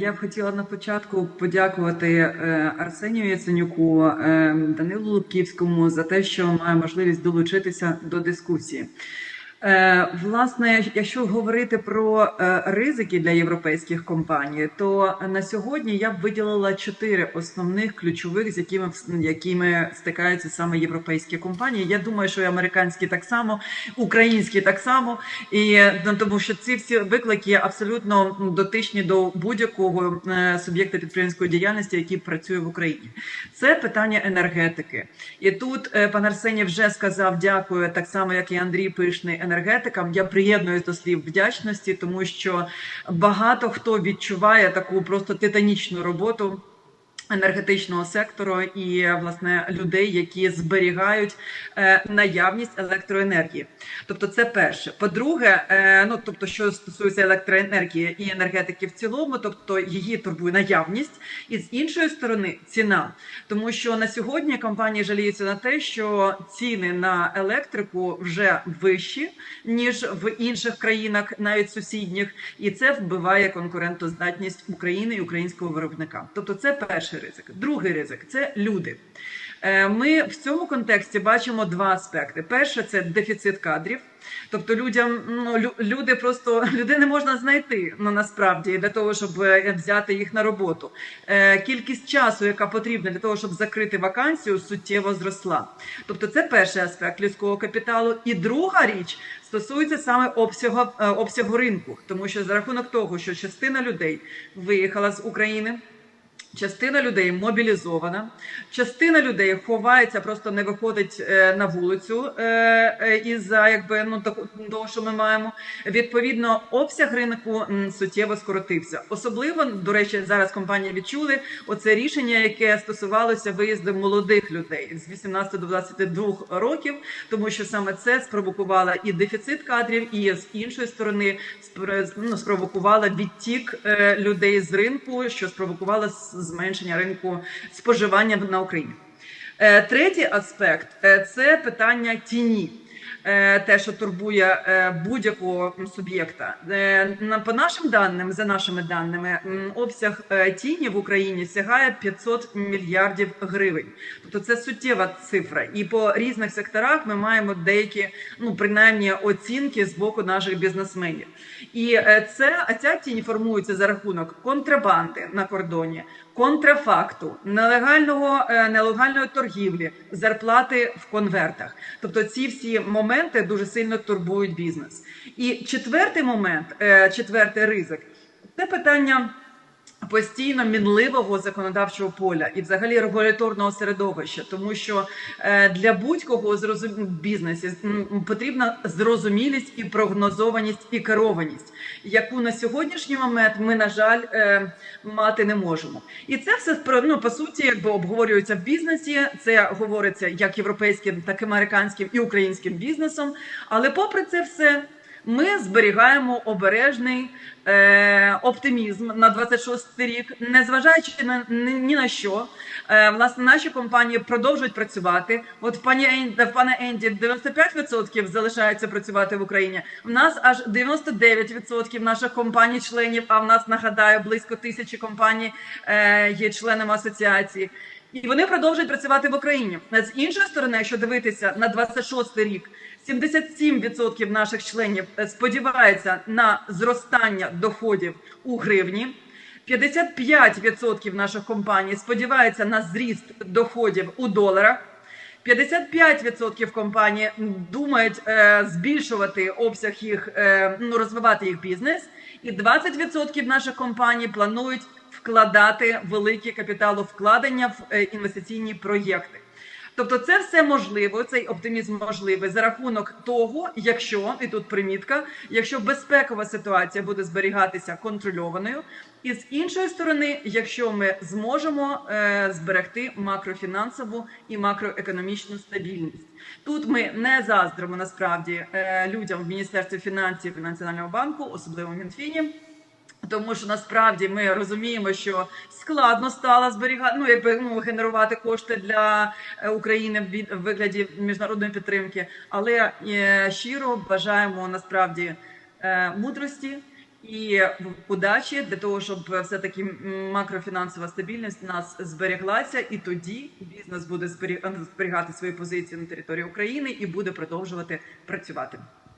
Я б хотіла на початку подякувати е, Арсенію Яценюку, е, Данилу Лубківському за те, що має можливість долучитися до дискусії. Е, Власне, якщо говорити про е, ризики для європейських компаній, то на сьогодні я б виділила чотири основних ключових, з якими якими стикаються саме європейські компанії. Я думаю, що і американські так само, українські так само, і ну, тому, що ці всі виклики абсолютно дотичні до будь-якого е, суб'єкта підприємської діяльності, який працює в Україні. Це питання енергетики, і тут пан Арсеній вже сказав дякую, так само як і Андрій Пишний енергетикам. Я приєднуюсь до слів вдячності, тому що багато хто відчуває таку просто титанічну роботу. Енергетичного сектору і власне людей, які зберігають е, наявність електроенергії, тобто це перше. По-друге, е, ну тобто, що стосується електроенергії і енергетики в цілому, тобто її турбує наявність, і з іншої сторони ціна, тому що на сьогодні компанії жаліються на те, що ціни на електрику вже вищі ніж в інших країнах, навіть сусідніх, і це вбиває конкурентоздатність України і українського виробника. Тобто, це перше перший ризик. Другий ризик це люди. Е, ми в цьому контексті бачимо два аспекти: перше це дефіцит кадрів. Тобто людям ну люди просто людей не можна знайти ну насправді для того, щоб е, взяти їх на роботу. Е, Кількість часу, яка потрібна для того, щоб закрити вакансію, суттєво зросла. Тобто, це перший аспект людського капіталу. І друга річ стосується саме обсягу обсягу ринку, тому що за рахунок того, що частина людей виїхала з України. Частина людей мобілізована, частина людей ховається, просто не виходить е, на вулицю е, е, із за якби ну того, що ми маємо. Відповідно, обсяг ринку суттєво скоротився. Особливо до речі, зараз компанії відчули оце рішення, яке стосувалося виїзду молодих людей з 18 до 22 років, тому що саме це спровокувало і дефіцит кадрів, і з іншої сторони ну, спровокувало відтік людей з ринку, що спровокувало зменшення ринку споживання на Україні. Е, третій аспект е, це питання тіні. Е, те, що турбує будь-якого суб'єкта, по нашим даним, за нашими даними, обсяг тіні в Україні сягає 500 мільярдів гривень. Тобто це суттєва цифра, і по різних секторах ми маємо деякі, ну принаймні, оцінки з боку наших бізнесменів. І це а ця тінь формується за рахунок контрабанди на кордоні, контрафакту, нелегального е, нелегальної торгівлі, зарплати в конвертах. Тобто ці всі моменти дуже сильно турбують бізнес. І четвертий момент, е, четвертий ризик це питання. Постійно мінливого законодавчого поля і, взагалі, регуляторного середовища, тому що е, для будь-кого зрозум... бізнесі потрібна зрозумілість і прогнозованість і керованість, яку на сьогоднішній момент ми, на жаль, е, мати не можемо. І це все ну, по суті, якби обговорюється в бізнесі. Це говориться як європейським, так і американським і українським бізнесом. Але, попри це все ми зберігаємо обережний е, оптимізм на 26 рік, незважаючи на ні на що. Е, власне, наші компанії продовжують працювати. От в пані в пане Енді 95% залишається працювати в Україні. В нас аж 99% наших компаній-членів. А в нас нагадаю близько тисячі компаній е, є членами асоціації. І вони продовжують працювати в Україні. З іншої сторони, якщо дивитися на 26 рік, 77% наших членів е, сподіваються на зростання доходів у гривні. 55% наших компаній сподіваються на зріст доходів у доларах. 55% компаній думають е, збільшувати обсяг їх, е, ну розвивати їх бізнес, і 20% наших компаній планують вкладати великі капіталовкладення в е, інвестиційні проєкти. Тобто, це все можливо, цей оптимізм можливий за рахунок того, якщо і тут примітка, якщо безпекова ситуація буде зберігатися контрольованою, і з іншої сторони, якщо ми зможемо е, зберегти макрофінансову і макроекономічну стабільність, тут ми не заздримо насправді е, людям в міністерстві фінансів і національного банку, особливо Мінфіні. Тому що насправді ми розуміємо, що складно стало зберігати ну, якби ну генерувати кошти для е, України в вигляді міжнародної підтримки, але е, щиро бажаємо насправді е, мудрості І удачі для того, щоб все таки макрофінансова стабільність нас збереглася, і тоді бізнес буде зберігати свої позиції на території України і буде продовжувати працювати.